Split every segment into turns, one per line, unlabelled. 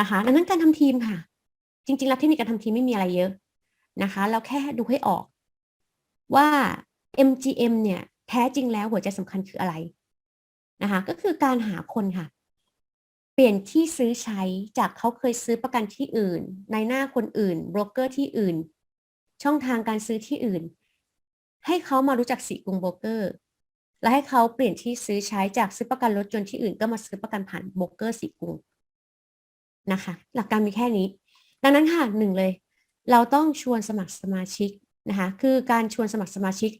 นะคะดังนั้นการทำทีมค่ะ จริงๆแล้วเทคนิคการทำทีมไม่มีอะไรเยอะนะคะเราแค่ดูให้ออกว่า MGM เนี่ยแท้จริงแล้วหัวใจสำคัญคืออะไรนะคะก็คือการหาคนค่ะ เปลี่ยนที่ซื้อใช้จากเขาเคยซื้อประกันที่อื่น ในหน้าคนอื่นโบรกเกอร์ที่อื่น ช่องทางการซื้อที่อื่น ให้เขามารู้จักสีกรุงโบรกเกอร์ และให้เขาเปลี่ยนที่ซื้อใช้จากซื้อประกันรถยนต์ที่อื่นก็มาซื้อประกันผ่านโบรกเกอร์สีกรุง นะคะ หลักการมีแค่นี้ ดังนั้นค่ะหนึ่งเลย เราต้องชวนสมัครสมาชิกนะคะ คือการชวนสมัครสมาชิก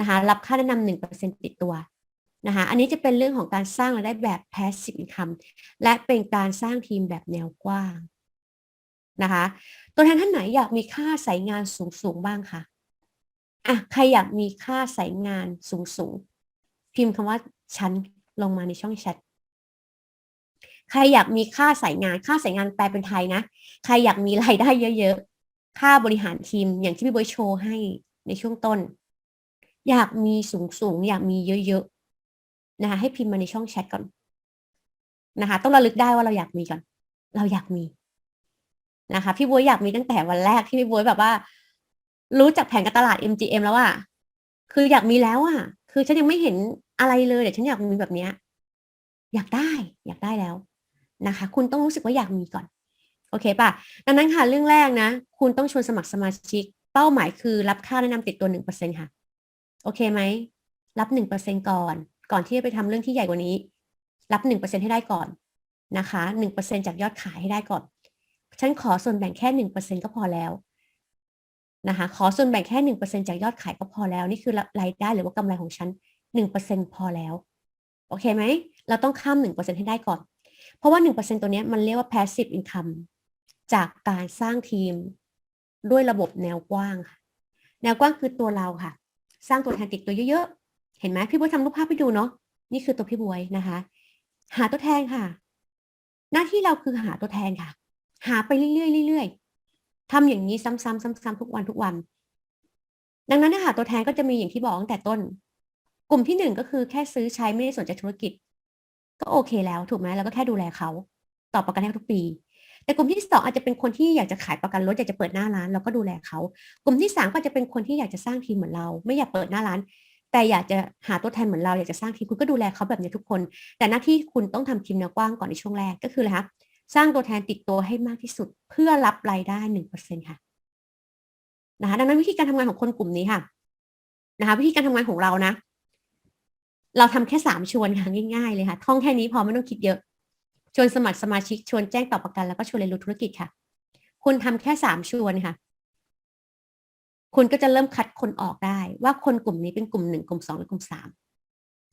นะคะ รับค่าแนะนำหนึ่งเปอร์เซ็นติดตัวนะคะ อันนี้จะเป็นเรื่องของการสร้างรายได้แบบ passive income และเป็นการสร้างทีมแบบแนวกว้างนะคะ ตัวแทนท่านไหนอยากมีค่าสายงานสูงสูงบ้างคะอะใครอยากมีค่าสายงานสูงสูงพิมพ์คำว่าฉันลงมาในช่องแชท ใครอยากมีค่าสายงาน ค่าสายงานแปลเป็นไทยนะ ใครอยากมีรายได้เยอะๆ ค่าบริหารทีมอย่างที่พี่บอยโชว์ให้ในช่วงต้น อยากมีสูงสูงอยากมีเยอะๆ นะคะให้พิมพ์มาในช่องแชทก่อนนะคะต้องระลึกได้ว่าเราอยากมีก่อน เราอยากมีนะคะ พี่บวยอยากมีตั้งแต่วันแรกที่พี่บวยแบบว่า รู้จักแผนการตลาด MGM แล้วอะคืออยากมีแล้วอะคือฉันยังไม่เห็นอะไรเลยแต่ฉันอยากมีแบบเนี้ยอยากได้ อยากได้แล้ว นะคะ คุณต้องรู้สึกว่าอยากมีก่อน โอเคป่ะ ดังนั้นค่ะ เรื่องแรกนะ คุณต้องชวนสมัครสมาชิก เป้าหมายคือรับค่าแนะนำติดตัวหนึ่งเปอร์เซ็นค่ะ โอเคไหม รับหนึ่งเปอร์เซ็นก่อน ก่อนที่จะไปทำเรื่องที่ใหญ่กว่านี้ รับหนึ่งเปอร์เซ็นให้ได้ก่อนนะคะหนึ่งเปอร์เซ็นจากยอดขายให้ได้ก่อน ฉันขอส่วนแบ่งแค่หนึ่งเปอร์เซ็นก็พอแล้วนะคะ ขอส่วนแบ่งแค่หนึ่งเปอร์เซ็นจากยอดขายก็พอแล้ว นี่คือรายได้หรือว่ากำไรของฉันหนึ่งเปอร์เซ็นพอแล้ว โอเคไหม เราต้องข้ามหนึ่งเปอร์เซ็นให้ได้ก่อน เพราะว่าหนึ่งเปอร์เซนตัวนี้มันเรียกว่า passive income จากการสร้างทีมด้วยระบบแนวกว้างค่ะ แนวกว้างคือตัวเราค่ะ สร้างตัวแทนติดตัวเยอะๆ เห็นไหมพี่บวยทำรูปภาพให้ดูเนาะ นี่คือตัวพี่บวยนะคะ หาตัวแทนค่ะ หน้าที่เราคือหาตัวแทนค่ะ หาไปเรื่อยๆเรื่อยๆทำอย่างนี้ซ้ำๆซ้ำๆทุกวันทุกวัน ดังนั้นหาตัวแทนก็จะมีอย่างที่บอกตั้งแต่ต้น กลุ่มที่หนึ่งก็คือแค่ซื้อใช้ไม่ได้สนใจธุรกิจ ก็โอเคแล้วถูกไหมเราก็แค่ดูแลเขาต่อประกันให้ทุกปี แต่กลุ่มที่สองอาจจะเป็นคนที่อยากจะขายประกันรถอยากจะเปิดหน้าร้านเราก็ดูแลเขากลุ่มที่สามก็จะเป็นคนที่อยากจะสร้างทีมเหมือนเรา ไม่อยากเปิดหน้าร้าน แต่อยากจะหาตัวแทนเหมือนเราอยากจะสร้างทีมคุณก็ดูแลเขาแบบนี้ทุกคน แต่หน้าที่คุณต้องทำทีมแนวกว้างก่อนในช่วงแรกก็คืออะไรคะสร้างตัวแทนติดตัวให้มากที่สุด เพื่อรับรายได้หนึ่งเปอร์เซ็นค่ะนะคะดังนั้นวิธีการทำงานของคนกลุ่มนี้ค่ะนะคะวิธีการทำงานของเรานะ เราทำแค่สามชวนค่ะง่ายๆเลยค่ะ ท่องแค่นี้พอไม่ต้องคิดเยอะ ชวนสมัครสมาชิกชวนแจ้งต่อประกันแล้วก็ชวนเรียนรู้ธุรกิจค่ะ คุณทำแค่สามชวนค่ะ คุณก็จะเริ่มคัดคนออกได้ ว่าคนกลุ่มนี้เป็นกลุ่มหนึ่งกลุ่มสองหรือกลุ่มสาม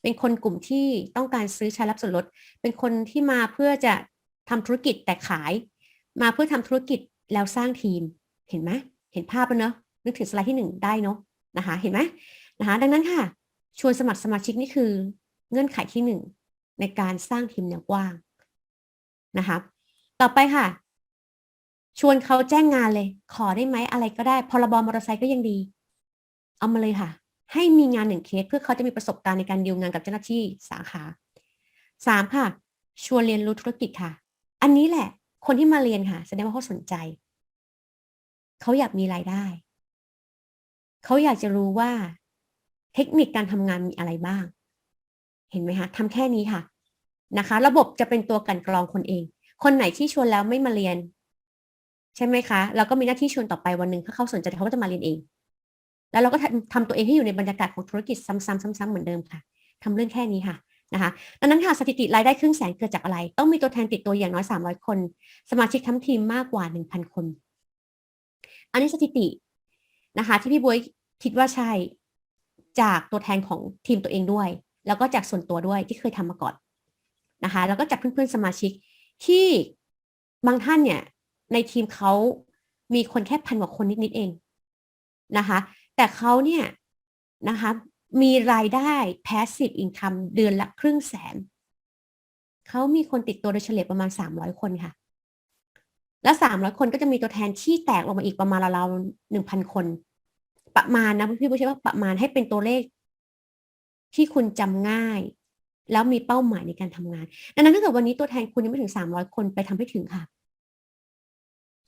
เป็นคนกลุ่มที่ต้องการซื้อใช้รับส่วนลด เป็นคนที่มาเพื่อจะทำธุรกิจแต่ขาย มาเพื่อทำธุรกิจแล้วสร้างทีมเห็นไหมเห็นภาพแล้วเนอะนึกถึงสไลด์ที่หนึ่งได้เนาะนะคะ เห็นไหมนะคะ ดังนั้นค่ะ ชวนสมัครสมาชิกนี่คือเงื่อนไขที่หนึ่งในการสร้างทีมแนวกว้างนะคะต่อไปค่ะ ชวนเขาแจ้งงานเลย ขอได้ไหมอะไรก็ได้พรบมอเตอร์ไซค์ก็ยังดี เอามาเลยค่ะ ให้มีงานหนึ่งเคสเพื่อเขาจะมีประสบการณ์ในการดีลงานกับเจ้าหน้าที่สาขาสามค่ะ ชวนเรียนรู้ธุรกิจค่ะ อันนี้แหละ คนที่มาเรียนค่ะ แสดงว่าเขาสนใจ เขาอยากมีรายได้ เขาอยากจะรู้ว่า เทคนิคการทำงานมีอะไรบ้าง เห็นไหมคะทำแค่นี้ค่ะนะคะ ระบบจะเป็นตัวกันกรองคนเอง คนไหนที่ชวนแล้วไม่มาเรียน ใช่ไหมคะเราก็มีหน้าที่ชวนต่อไปวันหนึ่งถ้าเขาสนใจเขาก็จะมาเรียนเอง แล้วเราก็ทำตัวเองให้อยู่ในบรรยากาศของธุรกิจซ้ำๆซ้ำๆเหมือนเดิมค่ะทำเรื่องแค่นี้ค่ะนะคะดังนั้นค่ะสถิติรายได้ครึ่งแสนเกิดจากอะไร ต้องมีตัวแทนติดตัวอย่างน้อย 300 คน สมาชิกทั้งทีมมากกว่า 1,000 คน อันนี้สถิตินะคะ ที่พี่บวยคิดว่าใช่ จากตัวแทนของทีมตัวเองด้วย แล้วก็จากส่วนตัวด้วยที่เคยทำมาก่อนนะคะ แล้วก็จากเพื่อนๆสมาชิกที่บางท่านเนี่ยในทีมเขามีคนแค่พันกว่าคนนิดๆเองนะคะ แต่เขาเนี่ยนะคะมีรายได้ passive income เดือนละครึ่งแสน เขามีคนติดตัวโดยเฉลี่ยประมาณ 300 คนค่ะ และ 300 คนก็จะมีตัวแทนที่แตกออกมาอีกประมาณราวๆหนึ่งพันคน ประมาณนะพี่ผู้ใช้ว่าประมาณให้เป็นตัวเลข ที่คุณจำง่าย แล้วมีเป้าหมายในการทำงาน ดังนั้นถ้าเกิดวันนี้ตัวแทนคุณยังไม่ถึง300คนไปทำให้ถึงค่ะ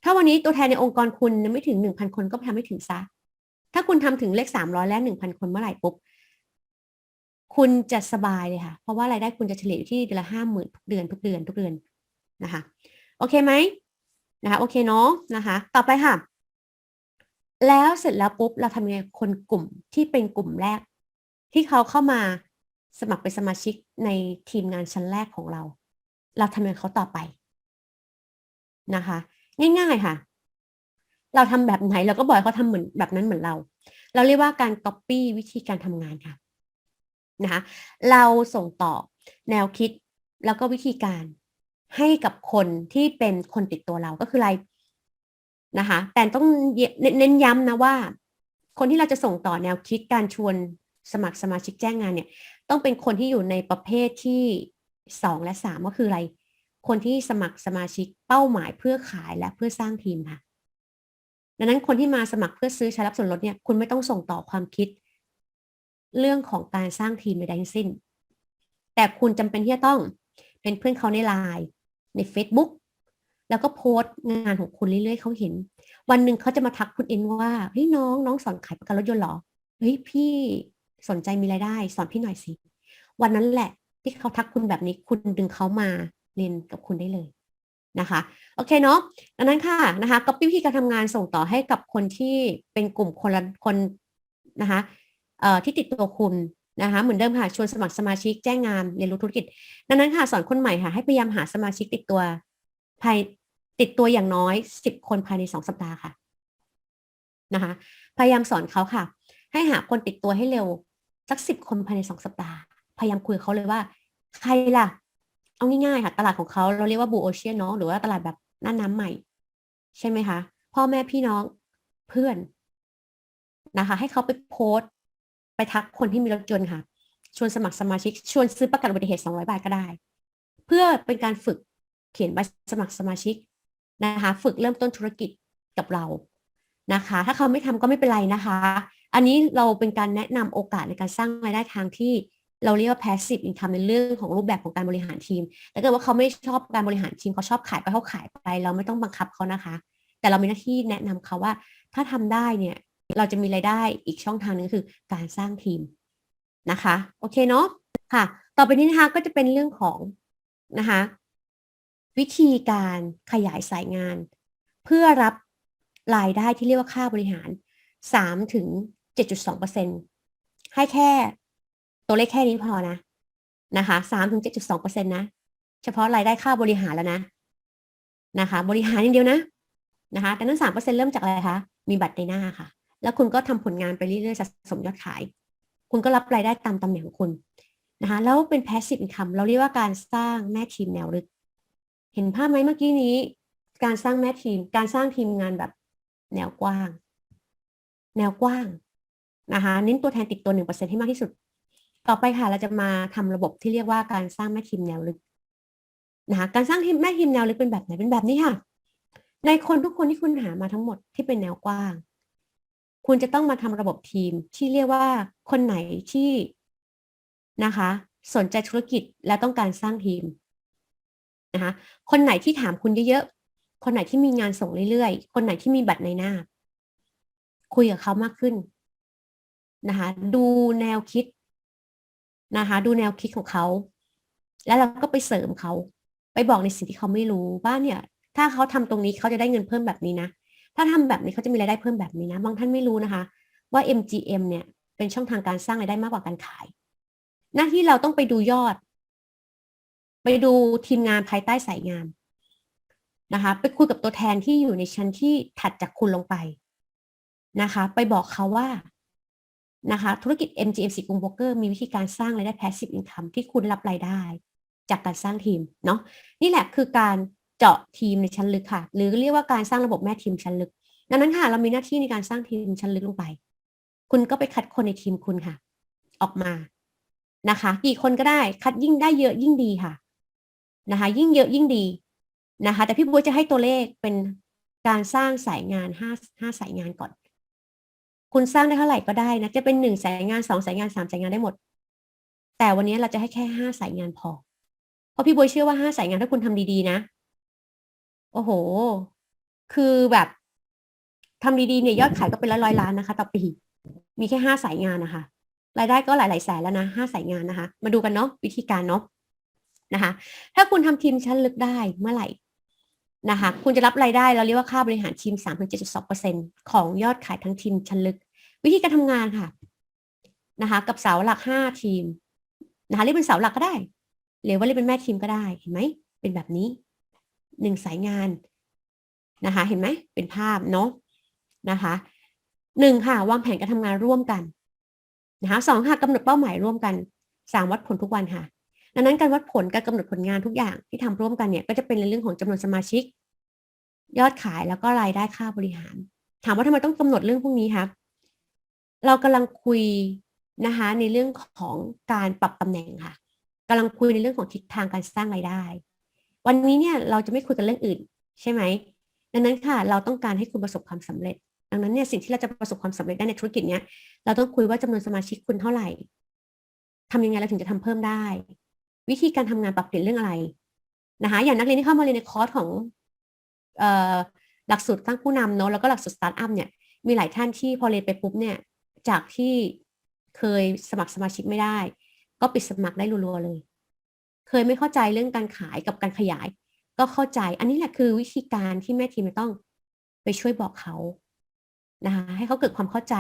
ถ้าวันนี้ตัวแทนในองค์กรคุณยังไม่ถึงหนึ่งพันคนก็ทำให้ถึงซะ ถ้าคุณทำถึงเลขสามร้อยและหนึ่งพันคนเมื่อไหร่ปุ๊บคุณจะสบายเลยค่ะ เพราะว่ารายได้คุณจะเฉลี่ยอยู่ที่เดือนละห้าหมื่นทุกเดือนทุกเดือนทุกเดือนนะคะ โอเคไหมนะคะ โอเคเนาะนะคะ ต่อไปค่ะ แล้วเสร็จแล้วปุ๊บเราทำยังไงคนกลุ่มที่เป็นกลุ่มแรก ที่เขาเข้ามาสมัครเป็นสมาชิกในทีมงานชั้นแรกของเรา เราทำยังไงเขาต่อไปนะคะ ง่ายๆค่ะ เราทำแบบไหนเราก็บอกเขาทำเหมือนแบบนั้นเหมือนเรา เราเรียกว่าการ copy วิธีการทำงานค่ะนะคะเราส่งต่อแนวคิดแล้วก็วิธีการให้กับคนที่เป็นคนติดตัวเราก็คืออะไร นะคะแต่ต้องเน้นย้ำนะว่า คนที่เราจะส่งต่อแนวคิดการชวนสมัครสมาชิกแจ้งงานเนี่ย ต้องเป็นคนที่อยู่ในประเภทที่สองและสามก็คืออะไร คนที่สมัครสมาชิกเป้าหมายเพื่อขายและเพื่อสร้างทีมค่ะ ดังนั้นคนที่มาสมัครเพื่อซื้อใช้รับส่วนลดเนี่ยคุณไม่ต้องส่งต่อความคิด เรื่องของการสร้างทีมใดทั้งสิ้น แต่คุณจำเป็นที่จะต้องเป็นเพื่อนเขาในไลน์ใน Facebook แล้วก็โพสต์งานของคุณเรื่อยๆเขาเห็น วันหนึ่งเขาจะมาทักคุณเองว่าเฮ้ยน้องน้องสอนขายประกันรถยนต์เหรอเฮ้ยพี่สนใจมีรายได้ สอนพี่หน่อยสิวันนั้นแหละที่เขาทักคุณแบบนี้คุณดึงเขามาเรียนกับคุณได้เลยนะคะ โอเคเนาะดังนั้นค่ะนะคะก็วิธีการทำงานส่งต่อให้กับคนที่เป็นกลุ่มคนละคนนะคะเอ่อที่ติดตัวคุณนะคะเหมือนเดิมค่ะชวนสมัครสมาชิกแจ้งงานเรียนรู้ธุรกิจ ดังนั้นค่ะสอนคนใหม่ค่ะให้พยายามหาสมาชิกติดตัวภาย ติดตัวอย่างน้อยสิบคนภายในสองสัปดาห์ค่ะนะคะ พยายามสอนเขาค่ะ ให้หาคนติดตัวให้เร็ว สักสิบคนภายในสองสัปดาห์ พยายามคุยเขาเลยว่า ใครล่ะ เอาง่ายๆค่ะ ตลาดของเขาเราเรียกว่าบูโอเชียนเนาะหรือว่าตลาดแบบหน้าน้ำใหม่ ใช่ไหมคะ พ่อแม่พี่น้องเพื่อนนะคะ ให้เขาไปโพสต์ ไปทักคนที่มีรถยนต์ค่ะ ชวนสมัครสมาชิก ชวนซื้อประกันอุบัติเหตุ 200 บาทก็ได้ เพื่อเป็นการฝึกเขียนใบสมัครสมาชิก นะคะฝึกเริ่มต้นธุรกิจกับเรานะคะ ถ้าเขาไม่ทำก็ไม่เป็นไรนะคะ อันนี้เราเป็นการแนะนำโอกาสในการสร้างรายได้ทางที่เราเรียกว่า passive income ในเรื่องของรูปแบบของการบริหารทีมแต่เกิดว่าเขาไม่ชอบการบริหารทีมเขาชอบขายไปเขาขายไป เราไม่ต้องบังคับเขานะคะ แต่เรามีหน้าที่แนะนำเขาว่า ถ้าทำได้เนี่ยเราจะมีรายได้อีกช่องทางนึงคือการสร้างทีมนะคะ โอเคเนาะค่ะ ต่อไปนี้นะคะก็จะเป็นเรื่องของนะคะ วิธีการขยายสายงาน เพื่อรับรายได้ที่เรียกว่าค่าบริหาร 3 ถึง 7.2%ให้แค่ตัวเลขแค่นี้พอนะนะคะ3ถึง7.2%นะ เฉพาะรายได้ค่าบริหารแล้วนะนะคะ บริหารอย่างเดียวนะนะคะแต่นั้น3%เริ่มจากอะไรคะมีบัตรในหน้าค่ะ แล้วคุณก็ทำผลงานไปเรื่อยๆสะสมยอดขาย คุณก็รับรายได้ตามตำแหน่งของคุณนะคะแล้วเป็น passive income เราเรียกว่าการสร้างแม่ทีมแนวลึก เห็นภาพไหมเมื่อกี้นี้ การสร้างแม่ทีม การสร้างทีมงานแบบแนวกว้าง แนวกว้างนะคะเน้นตัวแทนติดตัวหนึ่งเปอร์เซ็นให้มากที่สุด ต่อไปค่ะเราจะมาทำระบบที่เรียกว่าการสร้างแม่ทีมแนวลึกนะคะการสร้างทีมแม่ทีมแนวลึกเป็นแบบไหนเป็นแบบนี้ค่ะ ในคนทุกคนที่คุณหามาทั้งหมดที่เป็นแนวกว้าง คุณจะต้องมาทำระบบทีมที่เรียกว่าคนไหนที่นะคะ สนใจธุรกิจและต้องการสร้างทีม นะคะคนไหนที่ถามคุณเยอะๆ คนไหนที่มีงานส่งเรื่อยๆ คนไหนที่มีบัตรในหน้า คุยกับเขามากขึ้นนะคะดูแนวคิดนะคะดูแนวคิดของเขา แล้วเราก็ไปเสริมเขาไปบอกในสิ่งที่เขาไม่รู้ว่าเนี่ย ถ้าเขาทำตรงนี้เขาจะได้เงินเพิ่มแบบนี้นะถ้าทำแบบนี้เขาจะมีรายได้เพิ่มแบบนี้นะบางท่านไม่รู้นะคะ ว่า MGM เนี่ยเป็นช่องทางการสร้างรายได้มากกว่าการขาย หน้าที่เราต้องไปดูยอด ไปดูทีมงานภายใต้สายงานนะคะ ไปคุยกับตัวแทนที่อยู่ในชั้นที่ถัดจากคุณลงไปนะคะ ไปบอกเขาว่านะคะ ธุรกิจ MGM สิกรุงโบรกเกอร์มีวิธีการสร้างรายได้ passive income ที่คุณรับรายได้ จากการสร้างทีมเนาะนี่แหละคือการเจาะทีมในชั้นลึกค่ะ หรือเรียกว่าการสร้างระบบแม่ทีมชั้นลึก ดังนั้นค่ะ เรามีหน้าที่ในการสร้างทีมชั้นลึกลงไป คุณก็ไปคัดคนในทีมคุณค่ะ ออกมานะคะ กี่คนก็ได้คัดยิ่งได้เยอะยิ่งดีค่ะ นะคะยิ่งเยอะยิ่งดีนะคะแต่พี่บัวจะให้ตัวเลขเป็นการสร้างสายงานห้าห้าสายงานก่อน คุณสร้างได้เท่าไหร่ก็ได้นะจะเป็นหนึ่งสายงานสองสายงานสามสายงานได้หมด แต่วันนี้เราจะให้แค่ห้าสายงานพอ เพราะพี่บวยเชื่อว่าห้าสายงานถ้าคุณทำดีๆนะ โอ้โห คือแบบทำดีๆเนี่ยยอดขายก็เป็นร้อยร้อยๆล้านนะคะ ต่อปีมีแค่ห้าสายงานนะคะรายได้ก็หลายๆแสนแล้วนะห้าสายงานนะคะ มาดูกันเนาะวิธีการเนาะ นะคะ ถ้าคุณทำทีมชั้นลึกได้เมื่อไหร่นะคะ คุณจะรับรายได้เราเรียกว่าค่าบริหารทีม 3-7.2%ของยอดขายทั้งทีมชั้นลึก วิธีการทำงานค่ะนะคะกับเสาหลักห้าทีมนะคะเรียกเป็นเสาหลักก็ได้ หรือว่าเรียกเป็นแม่ทีมก็ได้เห็นไหมเป็นแบบนี้หนึ่งสายงานนะคะ เห็นไหมเป็นภาพเนาะนะคะหนึ่งค่ะวางแผนการทำงานร่วมกันนะคะสองค่ะกำหนดเป้าหมายร่วมกันสามวัดผลทุกวันค่ะ ดังนั้นการวัดผลการกำหนดผลงานทุกอย่างที่ทำร่วมกันเนี่ยก็จะเป็นในเรื่องของจำนวนสมาชิก ยอดขายแล้วก็รายได้ค่าบริหาร ถามว่าทำไมต้องกำหนดเรื่องพวกนี้ครับเรากำลังคุยนะคะในเรื่องของการปรับตำแหน่งค่ะกำลังคุยในเรื่องของทิศทางการสร้างรายได้ วันนี้เนี่ยเราจะไม่คุยกันเรื่องอื่น ใช่ไหมดังนั้นค่ะ เราต้องการให้คุณประสบความสำเร็จ ดังนั้นเนี่ยสิ่งที่เราจะประสบความสำเร็จได้ในธุรกิจเนี้ยเราต้องคุยว่าจำนวนสมาชิกคุณเท่าไหร่ทำยังไงเราถึงจะทำเพิ่มได้ วิธีการทำงานปรับเปลี่ยนเรื่องอะไรนะคะอย่างนักเรียนที่เข้ามาเรียนในคอร์สของหลักสูตรตั้งผู้นำเนาะแล้วก็หลักสูตรสตาร์ทอัพเนี่ยมีหลายท่านที่พอเรียนไปปุ๊บเนี่ยจากที่เคยสมัครสมาชิกไม่ได้ ก็ปิดสมัครได้รัวๆเลย เคยไม่เข้าใจเรื่องการขายกับการขยาย ก็เข้าใจอันนี้แหละคือวิธีการที่แม่ทีมต้องไปช่วยบอกเขานะคะให้เขาเกิดความเข้าใจ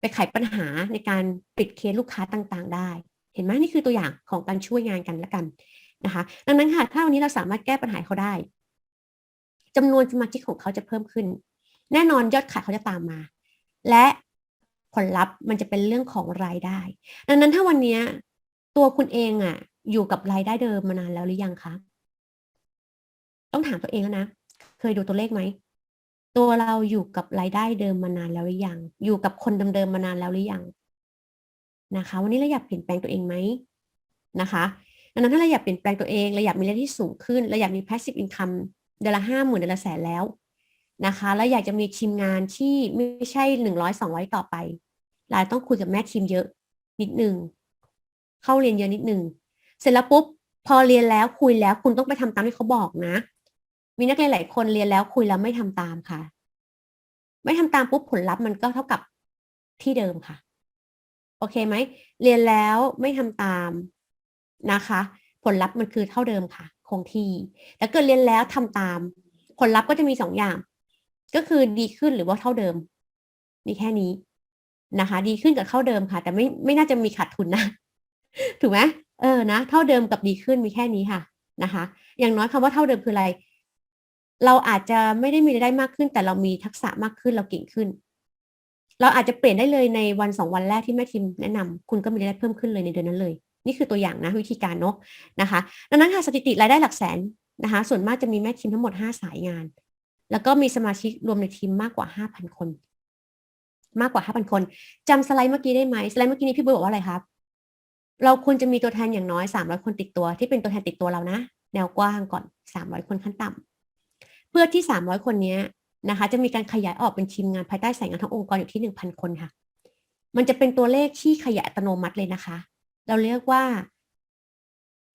ไปไขปัญหาในการปิดเคสลูกค้าต่างๆ ได้ ห็นไหมนี่คือตัวอย่างของการช่วยงานกันและกันนะคะดังนั้นค่ะถ้าวันนี้เราสามารถแก้ปัญหาเขาได้จำนวนสมาชิกของเขาจะเพิ่มขึ้น แน่นอนยอดขายเขาจะตามมา และผลลัพธ์มันจะเป็นเรื่องของรายได้ ดังนั้นถ้าวันนี้ตัวคุณเองอะ อยู่กับรายได้เดิมมานานแล้วหรือยังคะต้องถามตัวเองแล้วนะเคยดูตัวเลขไหมตัวเราอยู่กับรายได้เดิมมานานแล้วหรือยัง อยู่กับคนเดิมๆมานานแล้วหรือยัง นะคะ วันนี้เราอยากเปลี่ยนแปลงตัวเองไหมนะคะดังนั้นถ้าเราอยากเปลี่ยนแปลงตัวเองเราอยากมีรายได้ที่สูงขึ้นเราอยากมี passive income เดือนละห้าหมื่นเดือนละแสนแล้วนะคะแล้วอยากจะมีทีมงานที่ไม่ใช่หนึ่งร้อยสองร้อยต่อไปเราต้องคุยกับแม่ทีมเยอะนิดนึงเข้าเรียนเยอะนิดนึงเสร็จแล้วปุ๊บพอเรียนแล้วคุยแล้วคุณต้องไปทำตามที่เขาบอกนะ มีนักเรียนหลายคนเรียนแล้วคุยแล้วไม่ทำตามค่ะ ไม่ทำตามปุ๊บผลลัพธ์มันก็เท่ากับที่เดิมค่ะ โอเคไหม เรียนแล้วไม่ทำตามนะคะ ผลลัพธ์มันคือเท่าเดิมค่ะ คงที่แต่เกิดเรียนแล้วทำตาม ผลลัพธ์ก็จะมีสองอย่าง ก็คือดีขึ้นหรือว่าเท่าเดิม มีแค่นี้นะคะ ดีขึ้นกับเท่าเดิมค่ะ แต่ไม่ไม่น่าจะมีขาดทุนนะ ถูกไหมเออนะ เท่าเดิมกับดีขึ้นมีแค่นี้ค่ะนะคะ อย่างน้อยคำว่าเท่าเดิมคืออะไร เราอาจจะไม่ได้มีรายได้มากขึ้น แต่เรามีทักษะมากขึ้นเราเก่งขึ้น เราอาจจะเปลี่ยนได้เลยในวันสองวันแรกที่แม่ทีมแนะนำคุณก็มีรายได้เพิ่มขึ้นเลยในเดือนนั้นเลย นี่คือตัวอย่างนะวิธีการเนาะนะคะ ดังนั้นค่ะสถิติรายได้หลักแสนนะคะ ส่วนมากจะมีแม่ทีมทั้งหมดห้าสายงาน แล้วก็มีสมาชิกรวมในทีมมากกว่าห้าพันคน มากกว่าห้าพันคนจำสไลด์เมื่อกี้ได้ไหมสไลด์เมื่อกี้นี้พี่บุ้ยบอกว่าอะไรครับเราควรจะมีตัวแทนอย่างน้อย 300 คนติดตัว ที่เป็นตัวแทนติดตัวเรานะ แนวกว้างก่อน 300 คนขั้นต่ำเพื่อที่ 300 คนนี้ นะคะจะมีการขยายออกเป็นทีมงานภายใต้สายงานทั้งองค์กรอยู่ที่ 1,000 คนค่ะ มันจะเป็นตัวเลขที่ขยายอัตโนมัติเลยนะคะ เราเรียกว่า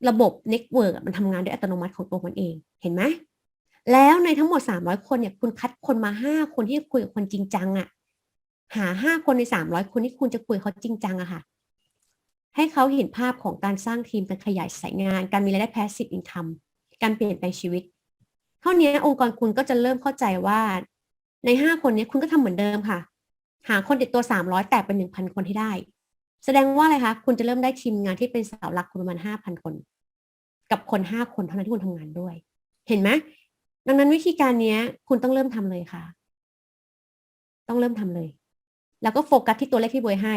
ระบบเน็ตเวิร์กมันทำงานด้วยอัตโนมัติของตัวมันเอง เห็นไหมแล้วในทั้งหมด 300 คนเนี่ยคุณคัดคนมา 5 คนที่คุยกับคนจริงจังอะหา 5 คนใน 300 คนที่คุณจะคุยเขาจริงจังอะค่ะ ให้เขาเห็นภาพของการสร้างทีมการขยายสายงาน การมีรายได้ passive income การเปลี่ยนแปลงชีวิต เท่านี้องค์กรคุณก็จะเริ่มเข้าใจว่า ในห้าคนนี้คุณก็ทำเหมือนเดิมค่ะ หาคนติดตัวสามร้อยแตกเป็นหนึ่งพันคนให้ได้ แสดงว่าอะไรคะคุณจะเริ่มได้ทีมงานที่เป็นเสาหลักคุณประมาณห้าพันคน กับคนห้าคนเท่านั้นที่คุณทำงานด้วย เห็นไหมดังนั้นวิธีการนี้คุณต้องเริ่มทำเลยค่ะ ต้องเริ่มทำเลย แล้วก็โฟกัสที่ตัวเลขที่บวยให้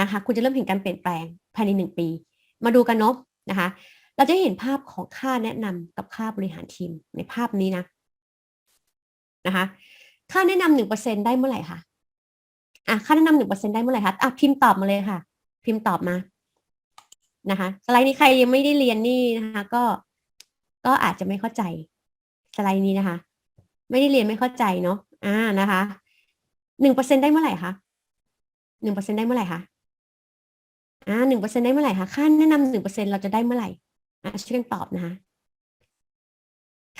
นะคะ คุณจะเริ่มเห็นการเปลี่ยนแปลงภายในหนึ่งปี มาดูกันเนาะนะคะ เราจะเห็นภาพของค่าแนะนำกับค่าบริหารทีมในภาพนี้นะนะคะ ค่าแนะนำหนึ่งเปอร์เซ็นได้เมื่อไหร่คะอะค่าแนะนำหนึ่งเปอร์เซ็นได้เมื่อไหร่คะอะพิมพ์ตอบมาเลยค่ะ พิมพ์ตอบมานะคะสไลด์นี้ใครยังไม่ได้เรียนนี่นะคะ ก็ก็อาจจะไม่เข้าใจสไลด์นี้นะคะ ไม่ได้เรียนไม่เข้าใจเนาะอ่านะคะหนึ่งเปอร์เซ็นได้เมื่อไหร่คะหนึ่งเปอร์เซ็นได้เมื่อไหร่คะอ่าหนึ่งเปอร์เซ็นได้เมื่อไหร่คะค่าแนะนำหนึ่งเปอร์เซ็นเราจะได้เมื่อไหร่ อ่าช่วยกันตอบนะคะ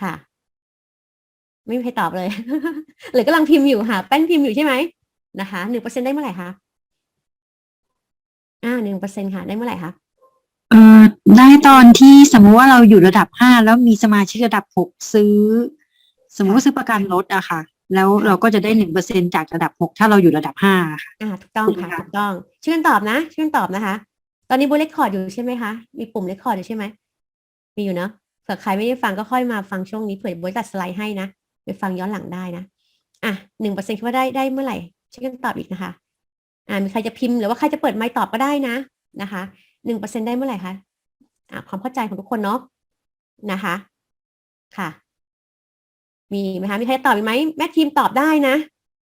ค่ะ ไม่มีใครตอบเลย หรือกำลังพิมพ์อยู่ค่ะ แป้นพิมพ์อยู่ใช่ไหมนะคะหนึ่งเปอร์เซ็นได้เมื่อไหร่คะอ่าหนึ่งเปอร์เซ็นค่ะ ได้เมื่อไหร่คะ
เออได้ตอนที่สมมุติว่าเราอยู่ระดับห้าแล้วมีสมาชิกระดับหกซื้อ สมมุติว่าซื้อประกันรถอะค่ะ แล้วเราก็จะได้หนึ่งเปอร์เซ็นจากระดับหกถ้าเราอยู่ระดับห้าค่ะ
อ่าถูกต้อง
ถูกไหม
ค่ะ
คะ
ถูกต้องช่วยกันตอบนะช่วยกันตอบนะคะ ตอนนี้โบเลคคอร์ดอยู่ใช่ไหมคะมีปุ่มเลคคอร์ดอยู่ใช่ไหม มีอยู่เนอะเผื่อใครไม่ได้ฟังก็ค่อยมาฟังช่วงนี้เผื่อโบตัดสไลด์ให้นะไปฟังย้อนหลังได้นะอะหนึ่งเปอร์เซ็นคิดว่าได้ได้เมื่อไหร่ช่วยกันตอบอีกนะคะอ่ามีใครจะพิมพ์หรือว่าใครจะเปิดไมค์ตอบก็ได้นะนะคะหนึ่งเปอร์เซ็นได้เมื่อไหร่คะอ่าความเข้าใจของทุกคนเนาะนะคะค่ะมีไหมคะมีใครตอบอีกไหมแม่ทีมตอบได้นะ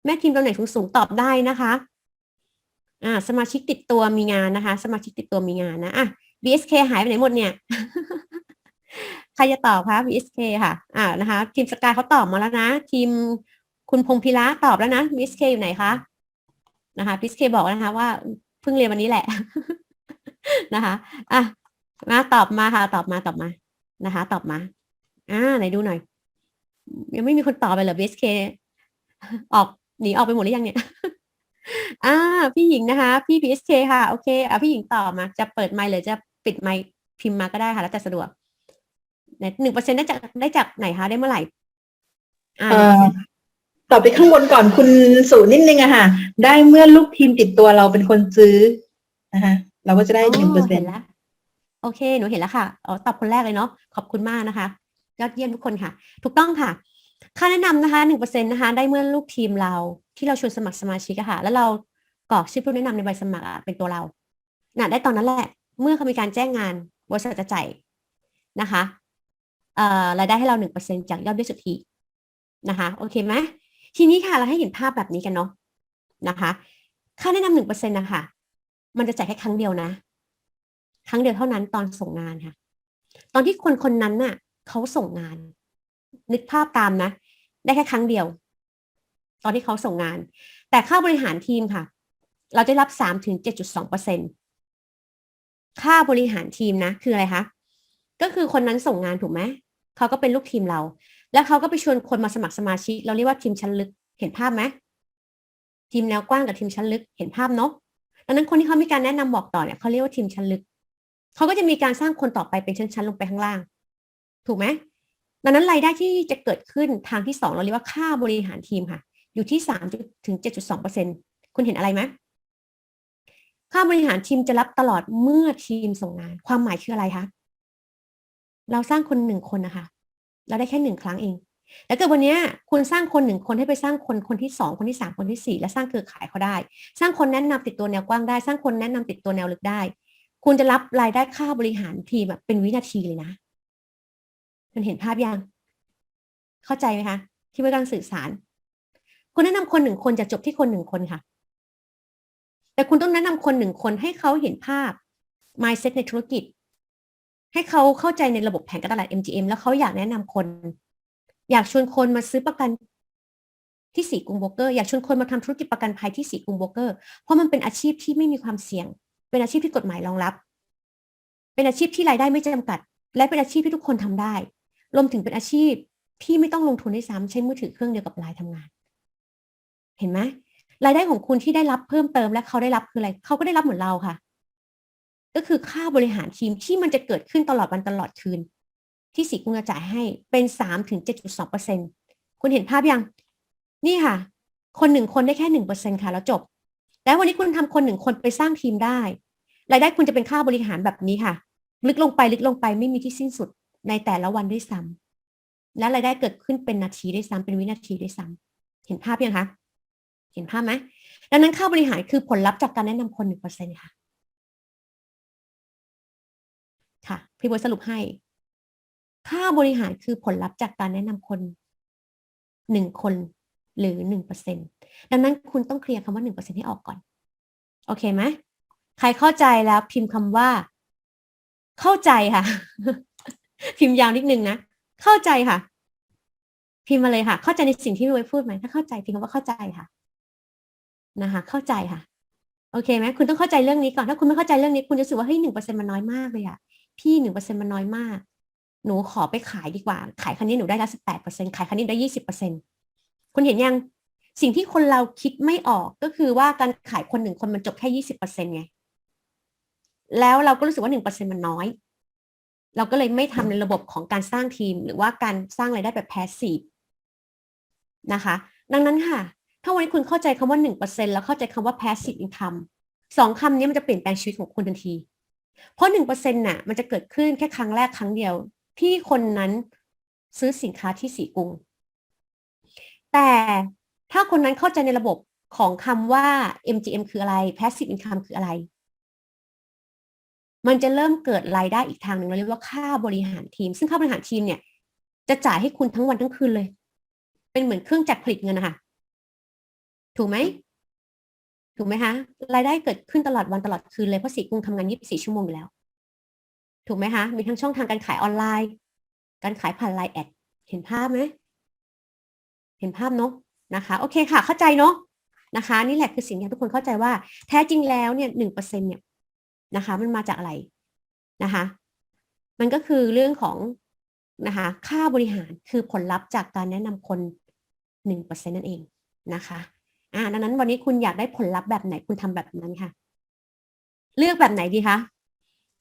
แม่ทีมตำแหน่งสูงๆตอบได้นะคะอ่าสมาชิกติดตัวมีงานนะคะ สมาชิกติดตัวมีงานนะอะ BSK หายไปไหนหมดเนี่ย ใครจะตอบคะ BSK ค่ะ อ่านะคะ ทีมสกายเขาตอบมาแล้วนะ ทีมคุณพงพิระตอบแล้วนะ BSK อยู่ไหนคะนะคะ BSK บอกแล้วนะคะ ว่าเพิ่งเรียนวันนี้แหละ นะคะอะมาตอบมาค่ะ ตอบมาตอบมานะคะ ตอบมา อ่าไหนดูหน่อย ยังไม่มีคนตอบไปเหรอ BSK ออกหนีออกไปหมดหรือยังเนี่ยอ่า พี่หญิงนะคะ พี่ BSK ค่ะ โอเค อะพี่หญิงตอบมา จะเปิดไมค์หรือจะปิดไมค์พิมพ์มาก็ได้ค่ะ แล้วแต่สะดวก หนึ่งเปอร์เซ็นได้จากได้จากไหนคะได้เมื่อไหร่อ่า
เอ่อต่อไปข้างบนก่อนคุณสูนิดนึงอะค่ะ ได้เมื่อลูกทีมติดตัวเราเป็นคนซื้อนะคะเราก็จะได้หนึ่งเปอร์เซ็น
ห็
ต์
แล้วโอเค หนูเห็นแล้วค่ะอ๋อตอบคนแรกเลยเนาะขอบคุณมากนะคะ ยอดเยี่ยมทุกคนค่ะ ถูกต้องค่ะ ค่าแนะนำนะคะหนึ่งเปอร์เซ็นต์นะคะ ได้เมื่อลูกทีมเราที่เราชวนสมัครสมาชิกอะค่ะ แล้วเรากรอกชื่อผู้แนะนำในใบสมัครอะเป็นตัวเราน่ะได้ตอนนั้นแหละ เมื่อเขามีการแจ้งงานบริษัทจะจ่ายนะคะเอ่อ รายได้ให้เราหนึ่งเปอร์เซ็นจากยอดเบี้ยสุทธินะคะ โอเคไหมทีนี้ค่ะเราให้เห็นภาพแบบนี้กันเนาะนะคะ ค่าแนะนำหนึ่งเปอร์เซ็นต์นะคะ มันจะจ่ายแค่ครั้งเดียวนะ ครั้งเดียวเท่านั้นตอนส่งงานค่ะ ตอนที่คนคนนั้นน่ะเขาส่งงาน นึกภาพตามนะ ได้แค่ครั้งเดียว ตอนที่เขาส่งงาน แต่ค่าบริหารทีมค่ะ เราได้รับสามถึงเจ็ดจุดสองเปอร์เซ็นค่าบริหารทีมนะ คืออะไรคะ ก็คือคนนั้นส่งงานถูกไหม เขาก็เป็นลูกทีมเรา แล้วเขาก็ไปชวนคนมาสมัครสมาชิก เราเรียกว่าทีมชั้นลึกเห็นภาพไหมทีมแนวกว้างกับทีมชั้นลึกเห็นภาพเนาะดังนั้นคนที่เขามีการแนะนำบอกต่อเนี่ยเขาเรียกว่าทีมชั้นลึกเขาก็จะมีการสร้างคนต่อไปเป็นชั้นๆลงไปข้างล่าง ถูกไหมดังนั้นรายได้ที่จะเกิดขึ้นทางที่สองเราเรียกว่าค่าบริหารทีมค่ะ อยู่ที่สามถึงเจ็ดจุดสองเปอร์เซ็นตคุณเห็นอะไรไหมค่าบริหารทีมจะรับตลอดเมื่อทีมส่งงาน ความหมายคืออะไรคะ เราสร้างคนหนึ่งคนนะคะ เราได้แค่หนึ่งครั้งเอง แล้วเกิดวันนี้คุณสร้างคนหนึ่งคนให้ไปสร้างคนคนที่สองคนที่สามคนที่สี่และสร้างเครือข่ายเขาได้ สร้างคนแนะนำติดตัวแนวกว้างได้ สร้างคนแนะนำติดตัวแนวลึกได้ คุณจะรับรายได้ค่าบริหารทีมแบบเป็นวินาทีเลยนะมันเห็นภาพยัง เข้าใจไหมคะ ที่ไม่กำลังสื่อสาร คุณแนะนำคนหนึ่งคนจะจบที่คนหนึ่งคนค่ะ แต่คุณต้องแนะนำคนหนึ่งคนให้เขาเห็นภาพ mindset ในธุรกิจ ให้เขาเข้าใจในระบบแผนการตลาด MGM แล้วเขาอยากแนะนำคน อยากชวนคนมาซื้อประกันที่สีกรุงโบรกเกอร์อยากชวนคนมาทำธุรกิจประกันภัยที่สีกรุงโบรกเกอร์เพราะมันเป็นอาชีพที่ไม่มีความเสี่ยง เป็นอาชีพที่กฎหมายรองรับ เป็นอาชีพที่รายได้ไม่จำกัด และเป็นอาชีพที่ทุกคนทำได้รวมถึงเป็นอาชีพที่ไม่ต้องลงทุนด้วยซ้ำใช้มือถือเครื่องเดียวกับไลน์ทำงาน เห็นไหมรายได้ของคุณที่ได้รับเพิ่มเติมและเขาได้รับคืออะไรเขาก็ได้รับเหมือนเราค่ะ ก็คือค่าบริหารทีมที่มันจะเกิดขึ้นตลอดวันตลอดคืน ที่สีกุงจะจ่ายให้เป็นสามถึงเจ็ดจุดสองเปอร์เซ็นคุณเห็นภาพยัง นี่ค่ะ คนหนึ่งคนได้แค่หนึ่งเปอร์เซ็นค่ะแล้วจบ แล้ววันนี้คุณทำคนหนึ่งคนไปสร้างทีมได้ รายได้คุณจะเป็นค่าบริหารแบบนี้ค่ะ ลึกลงไปลึกลงไปไม่มีที่สิ้นสุดในแต่ละวันด้วยซ้ำและรายได้เกิดขึ้นเป็นนาทีด้วยซ้ำเป็นวินาทีด้วยซ้ำเห็นภาพยังคะเห็นภาพไหมดังนั้นค่าบริหารคือผลลัพธ์จากการแนะนำคนหนึ่งเปอร์เซ็นค่ะ ค่ะ พี่บวยสรุปให้ ค่าบริหารคือผลลัพธ์จากการแนะนำคนหนึ่งคนหรือหนึ่งเปอร์เซ็นดังนั้นคุณต้องเคลียร์คำว่าหนึ่งเปอร์เซ็นให้ออกก่อน โอเคไหมใครเข้าใจแล้วพิมพ์คำว่า เข้าใจค่ะ พิมพ์ยาวนิดนึงนะ เข้าใจค่ะ พิมพ์มาเลยค่ะ เข้าใจในสิ่งที่พี่ไว้พูดไหมถ้าเข้าใจพิมพ์คำว่าเข้าใจค่ะ นะคะ เข้าใจค่ะ โอเคไหมคุณต้องเข้าใจเรื่องนี้ก่อนถ้าคุณไม่เข้าใจเรื่องนี้ คุณจะรู้สึกว่าเฮ้ยหนึ่งเปอร์เซ็นมันน้อยมากเลยอะ พี่หนึ่งเปอร์เซ็นมันน้อยมาก หนูขอไปขายดีกว่า ขายคันนี้หนูได้ละสิบแปดเปอร์เซ็นขายคันนี้ได้ยี่สิบเปอร์เซ็นคุณเห็นยังสิ่งที่คนเราคิดไม่ออกก็คือว่าการขายคนหนึ่งคนมันจบแค่ยี่สิบเปอร์เซ็นไง แล้วเราก็รู้สึกว่าหนึ่งเปอร์เซ็นมันน้อย เราก็เลยไม่ทำในระบบของการสร้างทีม หรือว่าการสร้างรายได้แบบแพสซีฟนะคะ ดังนั้นค่ะ ถ้าวันนี้คุณเข้าใจคำว่าหนึ่งเปอร์เซ็นแล้วเข้าใจคำว่า passive income สองคำนี้มันจะเปลี่ยนแปลงชีวิตของคุณทันที เพราะหนึ่งเปอร์เซ็นต์น่ะมันจะเกิดขึ้นแค่ครั้งแรกครั้งเดียว ที่คนนั้นซื้อสินค้าที่สีกรุง แต่ถ้าคนนั้นเข้าใจในระบบของคำว่า MGM คืออะไร passive income คืออะไร มันจะเริ่มเกิดรายได้อีกทางหนึ่งเราเรียกว่าค่าบริหารทีม ซึ่งค่าบริหารทีมเนี่ย จะจ่ายให้คุณทั้งวันทั้งคืนเลย เป็นเหมือนเครื่องจักรผลิตเงินนะคะถูกไหม ถูกไหมคะรายได้เกิดขึ้นตลอดวันตลอดคืนเลยเพราะสีกรุงทำงาน24ชั่วโมงอยู่แล้ว ถูกไหมคะมีทั้งช่องทางการขายออนไลน์ การขายผ่านไลน์แอดเห็นภาพไหมเห็นภาพเนาะนะคะโอเคค่ะ เข้าใจเนาะนะคะ นี่แหละคือสิ่งที่ทุกคนเข้าใจว่า แท้จริงแล้วเนี่ยหนึ่งเปอร์เซ็นเนี่ยนะคะ มันมาจากอะไรนะคะ มันก็คือเรื่องของนะคะ ค่าบริหารคือผลลัพธ์จากการแนะนำคนหนึ่งเปอร์เซ็นนั่นเองนะคะ อ่าดังนั้นวันนี้คุณอยากได้ผลลัพธ์แบบไหนคุณทำแบบนั้นค่ะ เลือกแบบไหนดีคะ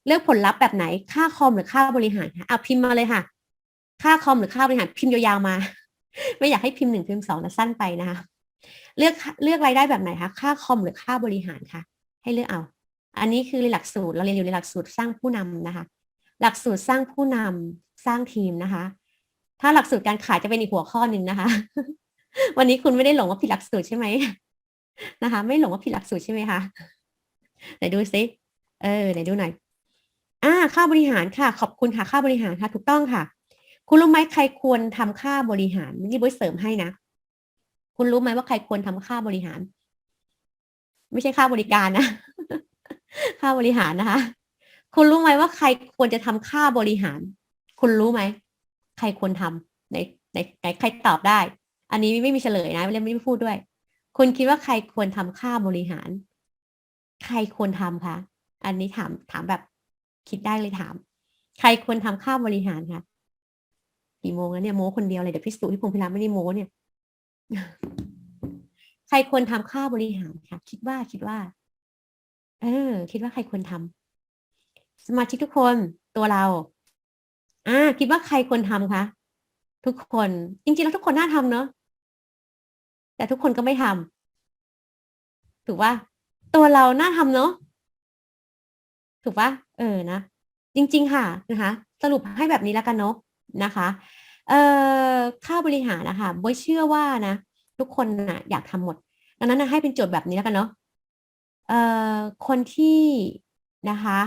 เลือกผลลัพธ์แบบไหน ค่าคอมหรือค่าบริหารคะเอาพิมพ์มาเลยค่ะ ค่าคอมหรือค่าบริหารพิมพ์ยาวๆมา ไม่อยากให้พิมพ์หนึ่งพิมพ์สองแล้วสั้นไปนะคะ เลือกเลือกรายได้แบบไหนคะค่าคอมหรือค่าบริหารคะให้เลือกเอา อันนี้คือหลักสูตรเราเรียนอยู่ในหลักสูตรสร้างผู้นำนะคะ หลักสูตรสร้างผู้นำสร้างทีมนะคะ ถ้าหลักสูตรการขายจะเป็นอีกหัวข้อหนึ่งนะคะ วันนี้คุณไม่ได้หลงว่าผิดหลักสูตรใช่ไหมนะคะ ไม่หลงว่าผิดหลักสูตรใช่ไหมคะไหนดูซิเออไหนดูหน่อยอ่าค่าบริหารค่ะ ขอบคุณค่ะค่าบริหารค่ะถูกต้องค่ะ คุณรู้ไหมใครควรทำค่าบริหารนี่บอยเสริมให้นะคุณรู้ไหมว่าใครควรทำค่าบริหาร ไม่ใช่ค่าบริการนะ ค่าบริหารนะคะ คุณรู้ไหมว่าใครควรจะทำค่าบริหาร คุณรู้ไหมใครควรทำในในไหนใครตอบได้ อันนี้ไม่มีเฉลยนะไม่ได้ไม่ได้พูดด้วย คุณคิดว่าใครควรทำค่าบริหาร ใครควรทำคะอันนี้ถามถามแบบคิดได้เลยถาม ใครควรทำค่าบริหารคะกี่โมงแล้วเนี่ยโมคนเดียวเลยเดี๋ยวพิสูจน์ที่พงพิรามไม่ได้โมเนี่ย ใครควรทำค่าบริหารคะคิดว่าคิดว่า เออ คิดว่าใครควรทำสมาชิกทุกคนตัวเรา อ่า คิดว่าใครควรทำคะทุกคนจริงๆแล้วทุกคนน่าทำเนอะ แต่ทุกคนก็ไม่ทำถูกว่าตัวเราน่าทำเนอะถูกปะเออนะจริง ๆ ค่ะนะคะ สรุปให้แบบนี้แล้วกันเนาะนะคะ เอ่อค่าบริหารนะคะบอยเชื่อว่านะ ทุกคนนะอยากทำหมด ดังนั้นนะให้เป็นโจทย์แบบนี้แล้วกันเนาะเอ่อคนที่นะคะ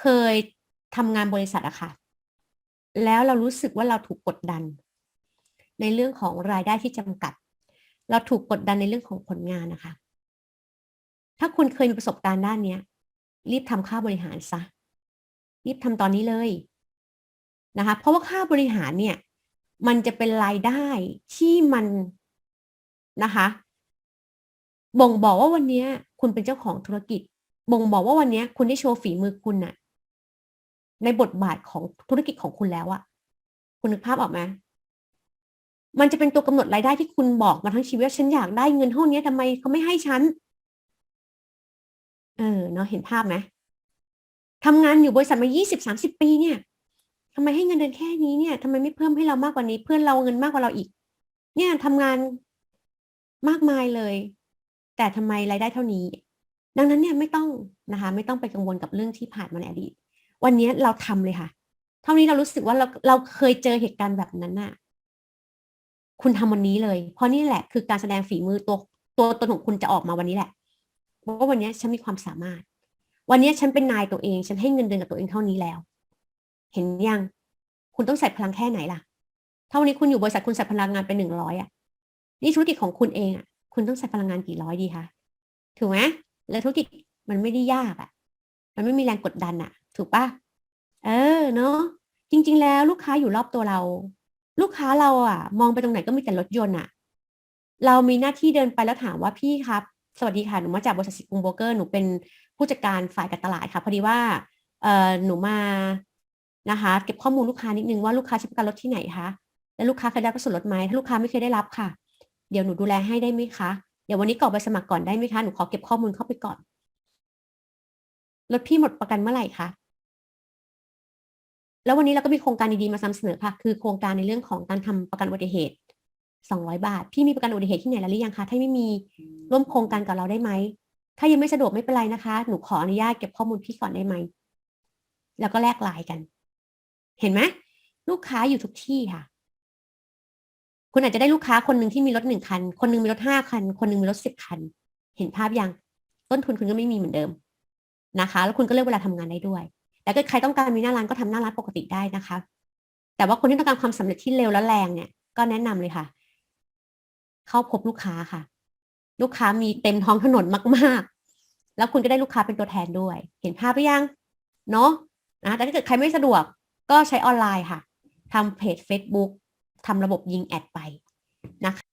เคยทำงานบริษัทอะค่ะ แล้วเรารู้สึกว่าเราถูกกดดัน ในเรื่องของรายได้ที่จำกัด เราถูกกดดันในเรื่องของผลงานนะคะ ถ้าคุณเคยมีประสบการณ์ด้านเนี้ย รีบทำค่าบริหารซะ รีบทำตอนนี้เลยนะคะ เพราะว่าค่าบริหารเนี่ย มันจะเป็นรายได้ที่มันนะคะ บ่งบอกว่าวันนี้คุณเป็นเจ้าของธุรกิจ บ่งบอกว่าวันนี้คุณได้โชว์ฝีมือคุณน่ะ ในบทบาทของธุรกิจของคุณแล้วอะคุณนึกภาพออกไหม มันจะเป็นตัวกำหนดรายได้ที่คุณบอกมาทั้งชีวิตว่าฉันอยากได้เงินเท่านี้ทำไมเขาไม่ให้ฉัน เออเนาะเห็นภาพไหมทำงานอยู่บริษัทมายี่สิบสามสิบปีเนี่ยทำไมให้เงินเดือนแค่นี้เนี่ยทำไมไม่เพิ่มให้เรามากกว่านี้ เพื่อนเราเงินมากกว่าเราอีก เนี่ยทำงานมากมายเลย แต่ทำไมรายได้เท่านี้ ดังนั้นเนี่ยไม่ต้องนะคะ ไม่ต้องไปกังวลกับเรื่องที่ผ่านมาในอดีต วันนี้เราทำเลยค่ะ เท่านี้เรารู้สึกว่าเราเราเคยเจอเหตุการณ์แบบนั้นน่ะ คุณทำวันนี้เลย เพราะนี่แหละคือการแสดงฝีมือตัวตัวตนของคุณจะออกมาวันนี้แหละว่าวันนี้ฉันมีความสามารถ วันนี้ฉันเป็นนายตัวเอง ฉันให้เงินเดือนกับตัวเองเท่านี้แล้ว เห็นยัง คุณต้องใส่พลังแค่ไหนล่ะถ้าวันนี้คุณอยู่บริษัทคุณใส่พลังงานเป็นหนึ่งร้อยอะนี่ธุรกิจของคุณเองอะ คุณต้องใส่พลังงานกี่ร้อยดีคะถูกไหมแล้วธุรกิจมันไม่ได้ยากอะ มันไม่มีแรงกดดันอะ ถูกปะเออเนาะจริง ๆ แล้วลูกค้าอยู่รอบตัวเรา ลูกค้าเราอะ มองไปตรงไหนก็มีแต่รถยนต์อะ เรามีหน้าที่เดินไปแล้วถามว่าพี่ครับ สวัสดีค่ะ หนูมาจากบริษัทสิกุงโบรกเกอร์ หนูเป็นผู้จัดการฝ่ายการตลาดค่ะ พอดีว่าเออหนูมานะคะ เก็บข้อมูลลูกค้านิดนึงว่าลูกค้าใช้ประกันรถที่ไหนคะ และลูกค้าเคยได้รับส่วนลดไหมถ้าลูกค้าไม่เคยได้รับค่ะ เดี๋ยวหนูดูแลให้ได้ไหมคะ เดี๋ยววันนี้กรอกใบสมัครก่อนได้ไหมคะ หนูขอเก็บข้อมูลเข้าไปก่อน รถพี่หมดประกันเมื่อไหร่คะ แล้ววันนี้เราก็มีโครงการดีๆมานำเสนอค่ะ คือโครงการในเรื่องของการทำประกันอุบัติเหตุสองร้อยบาท พี่มีประกันอุบัติเหตุที่ไหนแล้วหรือยังคะ ถ้าไม่มีร่วมโครงการกับเราได้ไหม ถ้ายังไม่สะดวกไม่เป็นไรนะคะ หนูขออนุญาตเก็บข้อมูลพี่ก่อนได้ไหม แล้วก็แลกไลน์กัน เห็นไหมลูกค้าอยู่ทุกที่ค่ะ คุณอาจจะได้ลูกค้าคนหนึ่งที่มีรถหนึ่งคัน คนหนึ่งมีรถห้าคัน คนหนึ่งมีรถสิบคัน เห็นภาพยัง ต้นทุนคุณก็ไม่มีเหมือนเดิมนะคะ แล้วคุณก็เลือกเวลาทำงานได้ด้วย แต่ก็ใครต้องการมีหน้าร้านก็ทำหน้าร้านปกติได้นะคะ แต่ว่าคนที่ต้องการความสำเร็จที่เร็วและแรงเนี่ยก็แนะนำเลยค่ะ เข้าพบลูกค้าค่ะ ลูกค้ามีเต็มท้องถนนมาก ๆ แล้วคุณก็ได้ลูกค้าเป็นตัวแทนด้วย เห็นภาพหรือยัง เนาะนะแต่ถ้าเกิดใครไม่สะดวกก็ใช้ออนไลน์ค่ะทำเพจ Facebook ทำระบบยิงแอดไปนะคะ